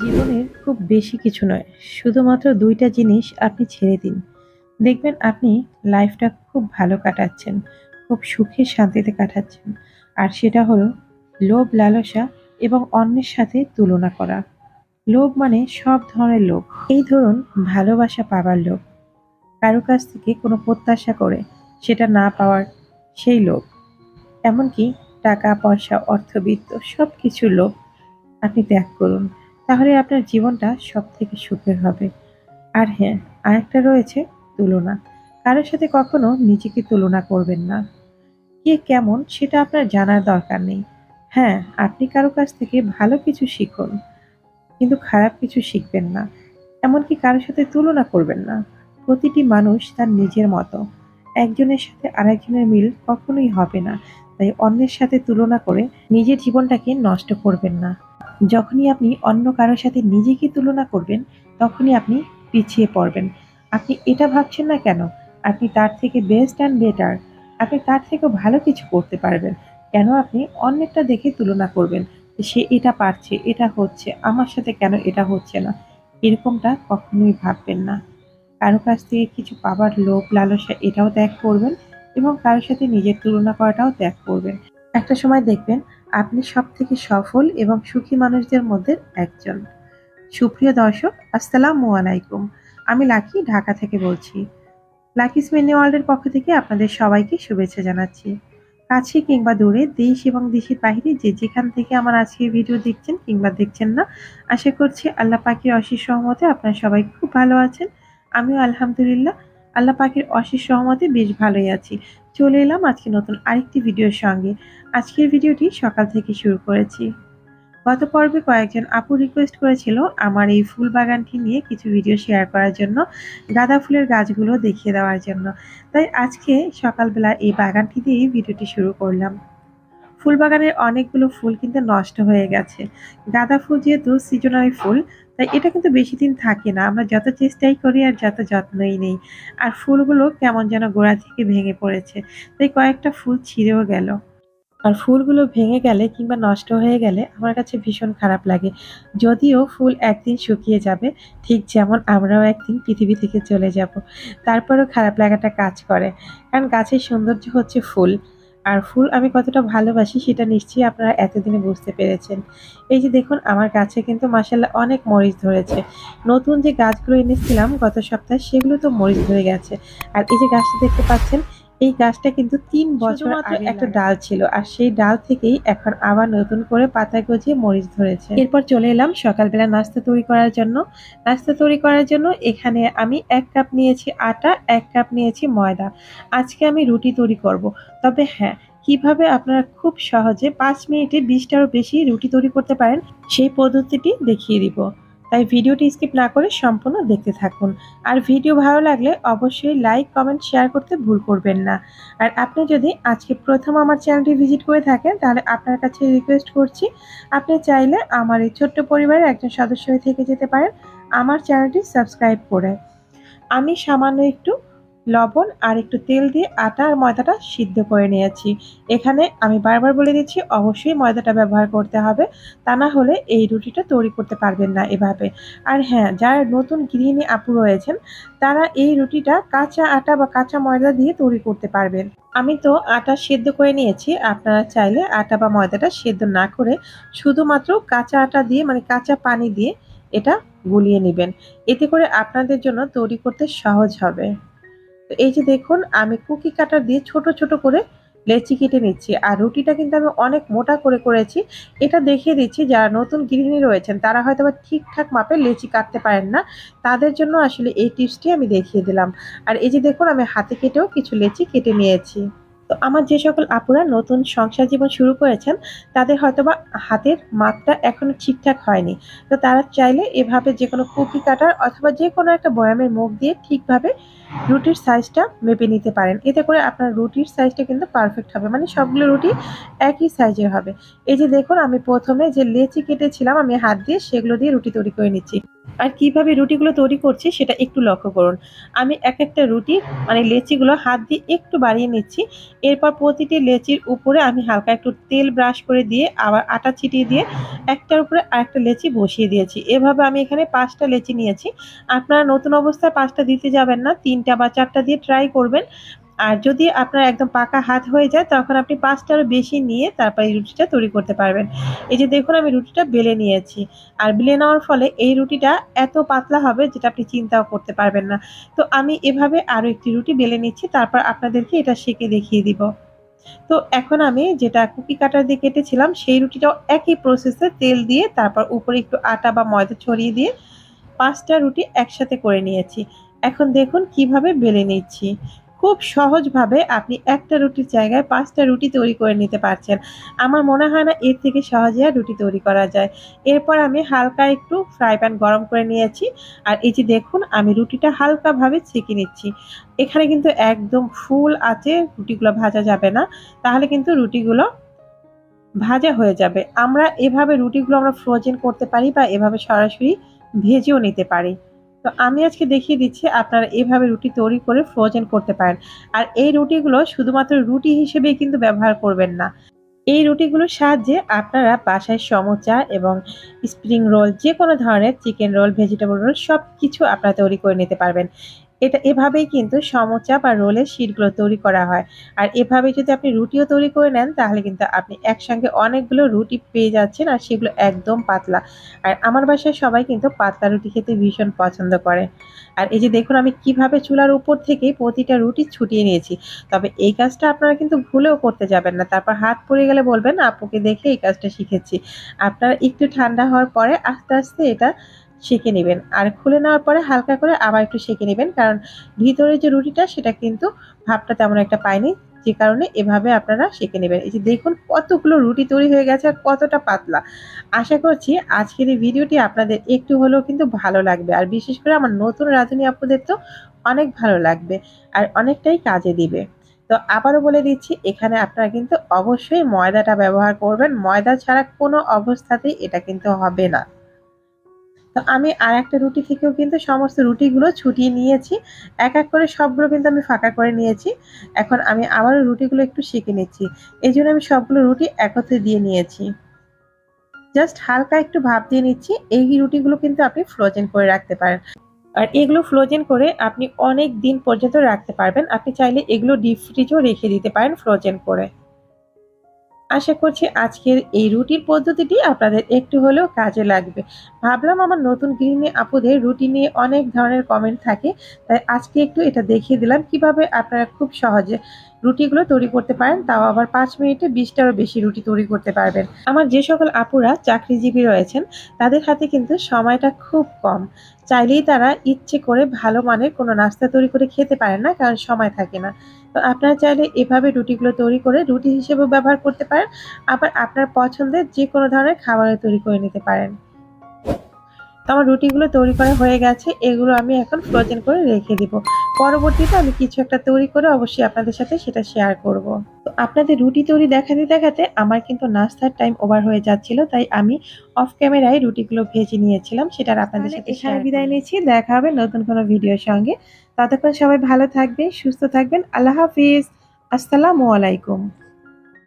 জীবনের খুব বেশি কিছু নয়, শুধুমাত্র দুইটা জিনিস আপনি ছেড়ে দিন। দেখবেন আপনি লাইফটা খুব ভালো কাটাচ্ছেন, খুব সুখে শান্তিতে কাটাচ্ছেন। আর সেটা হলো লোভ, লালসা এবং অন্যের সাথে তুলনা করা। লোভ মানে সব ধরনের লোভ। এই ধরুন ভালোবাসা পাবার লোভ। কারও কাছ থেকে কোনো প্রত্যাশা করে সেটা না পাওয়ার সেই লোভ। এমনকি টাকা, পয়সা, অর্থবিত্ত সব কিছুর লোভ আপনি ত্যাগ করুন। তাহলে আপনার জীবনটা সব থেকে সুখের হবে। আর হ্যাঁ আরেকটা রয়েছে তুলনা। কারোর সাথে কখনো নিজেকে তুলনা করবেন না। কে কেমন সেটা আপনার জানার দরকার নেই। হ্যাঁ আপনি কারও কাছ থেকে ভালো কিছু শিখুন, কিন্তু খারাপ কিছু শিখবেন না। এমনকি কারোর সাথে তুলনা করবেন না। প্রতিটি মানুষ তার নিজের মতো। একজনের সাথে আরেকজনের মিল কখনোই হবে না। তাই অন্যের সাথে তুলনা করে নিজের জীবনটাকে নষ্ট করবেন না। যখনই আপনি অন্য কারোর সাথে নিজেকে তুলনা করবেন, তখনই আপনি পিছিয়ে পড়বেন। আপনি এটা ভাবছেন না কেন? আপনি তার থেকে বেস্ট অ্যান্ড বেটার আপনি তার থেকেও ভালো কিছু করতে পারবেন। কেন আপনি অন্যেরটা দেখে তুলনা করবেন? সে এটা পারছে, এটা হচ্ছে, আমার সাথে কেন এটা হচ্ছে না? এরকমটা কখনোই ভাববেন না। কারও কাছ থেকে কিছু পাবার লোভ, লালসা এটাও ত্যাগ করবেন এবং কারোর সাথে নিজের তুলনা করাটাও ত্যাগ করবেন। একটা সময় দেখবেন আপনি সব থেকে সফল এবং সুখী মানুষদের মধ্যে একজন। সুপ্রিয় দর্শক, আসসালামু আলাইকুম। আমি লাকি ঢাকা থেকে বলছি। লাকি স্পেনি ওয়ার্ল্ডের পক্ষ থেকে আপনাদের সবাইকে শুভেচ্ছা জানাচ্ছি। কাছে কিংবা দূরে দেশ এবং দেশের বাইরে যে যেখান থেকে আমার আজকের ভিডিও দেখছেন কিংবা দেখছেন না, আশা করছি আল্লাহ পাখির অশেষ সহমতে আপনারা সবাই খুব ভালো আছেন। আমিও আলহামদুলিল্লাহ আল্লাহ পাখির অশেষ সহমতে বেশ ভালোই আছি। চলে এলাম আজকে নতুন আরেকটি ভিডিওর সঙ্গে। আজকের ভিডিওটি সকাল থেকে শুরু করেছি। গত পর্বে কয়েকজন আপু রিকোয়েস্ট করেছিল আমার এই ফুল বাগানটি নিয়ে কিছু ভিডিও শেয়ার করার জন্য, গাঁদা ফুলের গাছগুলো দেখিয়ে দেওয়ার জন্য। তাই আজকে সকালবেলা এই বাগানটি দিয়েই ভিডিওটি শুরু করলাম। ফুল বাগানের অনেকগুলো ফুল কিন্তু নষ্ট হয়ে গেছে। গাঁদা ফুল যেহেতু সিজনারি ফুল তাই এটা কিন্তু বেশি দিন থাকে না। আমরা যত চেষ্টাই করি আর যত যত্নই নেই, আর ফুলগুলো কেমন যেন গোড়া থেকে ভেঙে পড়েছে। তাই কয়েকটা ফুল ছিঁড়েও গেল। আর ফুলগুলো ভেঙে গেলে কিংবা নষ্ট হয়ে গেলে আমার কাছে ভীষণ খারাপ লাগে। যদিও ফুল একদিন শুকিয়ে যাবে, ঠিক যেমন আমরাও একদিন পৃথিবী থেকে চলে যাব। তারপরেও খারাপ লাগাটা কাজ করে। কারণ গাছের সৌন্দর্য হচ্ছে ফুল। আর ফুল আমি কতটা ভালোবাসি সেটা নিশ্চয়ই আপনারা এতদিনে বুঝতে পেরেছেন। এই যে দেখুন, আমার গাছে কিন্তু মাসাল্লাহ অনেক মরিচ ধরেছে। নতুন যে গাছগুলো এনেছিলাম গত সপ্তাহে, সেগুলো তো মরিচ ধরে গেছে। আর এই যে গাছটা দেখতে পাচ্ছেন এই গাছটা কিন্তু তিন বছর আগে একটা ডাল। ছিল আর সেই ডাল থেকেই এখন আবার নতুন করে পাতা গজিয়ে মরিচ ধরেছে। এরপর চলে এলাম সকালবেলা নাস্তা তৈরি করার জন্য। নাস্তা তৈরি করার জন্য এখানে আমি এক কাপ নিয়েছি আটা এক কাপ নিয়েছি ময়দা। আজকে আমি রুটি তৈরি করব। তবে হ্যাঁ কীভাবে আপনারা খুব সহজে পাঁচ মিনিটে বিশটারও বেশি রুটি তৈরি করতে পারেন সেই পদ্ধতিটি দেখিয়ে দিব। তাই ভিডিওটি স্কিপ না করে সম্পূর্ণ দেখতে থাকুন। আর ভিডিও ভালো লাগলে অবশ্যই লাইক, কমেন্ট, শেয়ার করতে ভুল করবেন না। আর আপনি যদি আজকে প্রথম আমার চ্যানেলটি ভিজিট করে থাকেন, তাহলে আপনার কাছে রিকোয়েস্ট করছি, আপনি চাইলে আমার এই ছোট্ট পরিবারের একজন সদস্য হয়ে থেকে যেতে পারেন। আমার চ্যানেলটি সাবস্ক্রাইব করে। আমি সামান্য একটু লবণ আর একটু তেল দিয়ে আটা আর ময়দাটা সিদ্ধ করে নিয়েছি। এখানে আমি বারবার বলে দিচ্ছি, অবশ্যই ময়দাটা ব্যবহার করতে হবে। তা না হলে এই রুটিটা তৈরি করতে পারবেন না এভাবে। আর হ্যাঁ যারা নতুন গৃহিণী আপু রয়েছেন, তারা এই রুটিটা কাঁচা আটা বা কাঁচা ময়দা দিয়ে তৈরি করতে পারবেন। আমি তো আটা সেদ্ধ করে নিয়েছি, আপনারা চাইলে আটা বা ময়দাটা সেদ্ধ না করে শুধুমাত্র কাঁচা আটা দিয়ে মানে কাঁচা পানি দিয়ে এটা গুলিয়ে নেবেন। এতে করে আপনাদের জন্য তৈরি করতে সহজ হবে। তো এই যে দেখুন, আমি কুকি কাটার দিয়ে ছোট ছোট করে লেচি কেটে নিচ্ছি। আর রুটিটা কিন্তু আমি অনেক মোটা করে করেছি। এটা দেখিয়ে দিচ্ছি, যারা নতুন গৃহিণী রয়েছেন, তারা হয়তো বা ঠিকঠাক মাপে লেচি কাটতে পারেন না। তাদের জন্য আসলে এই টিপসটি আমি দেখিয়ে দিলাম। আর এই যে দেখুন, আমি হাতে কেটেও কিছু লেচি কেটে নিয়েছি। তো আমার যে সকল আপুরা নতুন সংসার জীবন শুরু করেছেন, তাদের হয়তোবা হাতের মাপটা এখনও ঠিকঠাক হয়নি। তো তারা চাইলে এভাবে যে কোনো কুকি কাটার অথবা যে কোনো একটা বয়ামের মুখ দিয়ে ঠিকভাবে রুটির সাইজটা মেপে নিতে পারেন। এতে করে আপনার রুটির সাইজটা কিন্তু পারফেক্ট হবে। মানে সবগুলো রুটি একই সাইজের হবে। এই যে দেখুন, আমি প্রথমে যে লেচি কেটেছিলাম, আমি হাত দিয়ে সেগুলো দিয়ে রুটি তৈরি করে নিচ্ছি। আর কীভাবে রুটিগুলো তৈরি করছি সেটা একটু লক্ষ্য করুন। আমি এক একটা রুটি মানে লেচিগুলো হাত দিয়ে একটু বাড়িয়ে নিচ্ছি। এরপর প্রতিটি লেচির উপরে আমি হালকা একটু তেল ব্রাশ করে দিয়ে আবার আটা ছিটিয়ে দিয়ে একটার উপরে আরেকটা লেচি বসিয়ে দিয়েছি। এভাবে আমি এখানে পাঁচটা লেচি নিয়েছি। আপনারা নতুন অবস্থায় পাঁচটা দিতে যাবেন না, তিনটা বা চারটা দিয়ে ট্রাই করবেন। আর যদি আপনার একদম পাকা হাত হয়ে যায়, তখন আপনি পাঁচটারও বেশি নিয়ে তারপর এই রুটিটা তৈরি করতে পারবেন। এই যে দেখুন, আমি রুটিটা বেলে নিয়েছি। আর বেলে নেওয়ার ফলে এই রুটিটা এত পাতলা হবে যেটা আপনি চিন্তাও করতে পারবেন না। তো আমি এভাবে আরও একটি রুটি বেলে নিচ্ছি, তারপর আপনাদেরকে এটা সেঁকে দেখিয়ে দিব। তো এখন আমি যেটা কুকি কাটার দিয়ে কেটেছিলাম, সেই রুটিটাও একই প্রসেসে তেল দিয়ে, তারপর উপরে একটু আটা বা ময়দা ছড়িয়ে দিয়ে পাঁচটা রুটি একসাথে করে নিয়েছি। এখন দেখুন কীভাবে বেলে নিচ্ছি। খুব সহজভাবে আপনি একটা রুটির জায়গায় পাঁচটা রুটি তৈরি করে নিতে পারছেন। আমার মনে হয় না এর থেকে সহজে আর রুটি তৈরি করা যায়। এরপর আমি হালকা একটু ফ্রাই প্যান গরম করে নিয়েছি। আর এই যে দেখুন, আমি রুটিটা হালকাভাবে ছেঁকে নিচ্ছি। এখানে কিন্তু একদম ফুল আছে, রুটিগুলো ভাজা যাবে না। তাহলে কিন্তু রুটিগুলো ভাজা হয়ে যাবে। আমরা এভাবে রুটিগুলো আমরা ফ্রোজেন করতে পারি বা এভাবে সরাসরি ভেজেও নিতে পারি। তো আমি আজকে দেখিয়ে দিচ্ছি আপনারা এভাবে রুটি তৈরি করে ফ্রোজেন করতে পারেন। আর এই রুটিগুলো শুধুমাত্র রুটি হিসেবে কিন্তু ব্যবহার করবেন না। এই রুটিগুলোর সাহায্যে আপনারা বাসায় সমোচা এবং স্প্রিং রোল যে কোনো ধরনের চিকেন রোল ভেজিটেবল রোল সব কিছু আপনারা তৈরি করে নিতে পারবেন। এটা এভাবেই কিন্তু সমোচা বা রোলের শিটগুলো তৈরি করা হয়। আর এভাবে যদি আপনি রুটিও তৈরি করে নেন, তাহলে কিন্তু আপনি একসঙ্গে অনেকগুলো রুটি পেয়ে যাচ্ছেন আর সেগুলো একদম পাতলা। আর আমার বাসায় সবাই কিন্তু পাতলা রুটি খেতে ভীষণ পছন্দ করে। আর এই যে দেখুন, আমি কীভাবে চুলার উপর থেকে প্রতিটা রুটি ছুটিয়ে নিয়েছি। তবে এই কাজটা আপনারা কিন্তু ভুলেও করতে যাবেন না। তারপর হাত পড়ে গেলে বলবেন আপুকে দেখে এই কাজটা শিখেছি। আপনারা একটু ঠান্ডা হওয়ার পরে আস্তে আস্তে এটা সেঁকে নেবেন। আর খুলে নেওয়ার পরে হালকা করে আবার একটু সেঁকে নেবেন, কারণ ভিতরে যে রুটিটা সেটা কিন্তু ভাবটা তেমন একটা পায়নি, যে কারণে এভাবে আপনারা সেঁকে নেবেন। এই যে দেখুন কতগুলো রুটি তৈরি হয়ে গেছে আর কতটা পাতলা। আশা করছি আজকের এই ভিডিওটি আপনাদের একটু হলেও কিন্তু ভালো লাগবে, আর বিশেষ করে আমার নতুন রাঁধুনি আপুদের তো অনেক ভালো লাগবে আর অনেকটাই কাজে দিবে। তো আবারও বলে দিচ্ছি, এখানে আপনারা কিন্তু অবশ্যই ময়দাটা ব্যবহার করবেন। ময়দা ছাড়া কোনো অবস্থাতেই এটা কিন্তু হবে না। তো আমি আর একটা রুটি থেকেও কিন্তু সমস্ত রুটিগুলো ছুটিয়ে নিয়েছি। এক এক করে সবগুলো কিন্তু আমি ফাঁকা করে নিয়েছি। এখন আমি আবারও রুটিগুলো একটু শিখে নিচ্ছি। এই জন্য আমি সবগুলো রুটি একত্রে দিয়ে নিয়েছি। জাস্ট হালকা একটু ভাপ দিয়ে নিচ্ছি। এই রুটিগুলো কিন্তু আপনি ফ্রোজেন করে রাখতে পারেন। আর এগুলো ফ্রোজেন করে আপনি অনেক দিন পর্যন্ত রাখতে পারবেন। আপনি চাইলে এগুলো ডিপ ফ্রিজেও রেখে দিতে পারেন ফ্রোজেন করে। আশা করছি আজকের এই রুটির পদ্ধতিটি আপনাদের একটু হলেও কাজে লাগবে। ভাবলাম আমার নতুন গৃহিণী আপুদের রুটি নিয়ে অনেক ধরনের কমেন্ট থাকে, তাই আজকে একটু এটা দেখিয়ে দিলাম কীভাবে আপনারা খুব সহজে রুটিগুলো তৈরি করতে পারেন, তাও আবার পাঁচ মিনিটে বিশটারও বেশি রুটি তৈরি করতে পারবেন। আমার যে সকল আপুরা চাকরিজীবী রয়েছেন, তাদের হাতে কিন্তু সময়টা খুব কম। চাইলেই তারা ইচ্ছে করে ভালো মানের কোনো নাস্তা তৈরি করে খেতে পারেন না, কারণ সময় থাকে না। তো আপনারা চাইলে এভাবে রুটিগুলো তৈরি করে রুটি হিসেবেও ব্যবহার করতে পারেন। আবার আপনার পছন্দের যে কোনো ধরনের খাবারও তৈরি করে নিতে পারেন। তো আমার রুটিগুলো তৈরি করা হয়ে গেছে। এগুলো আমি এখন ফ্রোজেন করে রেখে দিব। পরবর্তীতে আমি কিছু একটা তৈরি করে অবশ্যই আপনাদের সাথে সেটা শেয়ার করব। আপনাদের রুটি তৈরি দেখাতে দেখাতে আমার কিন্তু নাস্তার টাইম ওভার হয়ে যাচ্ছিল তাই আমি অফ ক্যামেরায় রুটিগুলো ভেজে নিয়েছিলাম সেটার আপনাদের সাথে এখানে বিদায় নিয়েছি দেখা হবে নতুন কোনো ভিডিওর সঙ্গে। ততক্ষণ সবাই ভালো থাকবেন সুস্থ থাকবেন আল্লাহ হাফিজ আসসালামু আলাইকুম।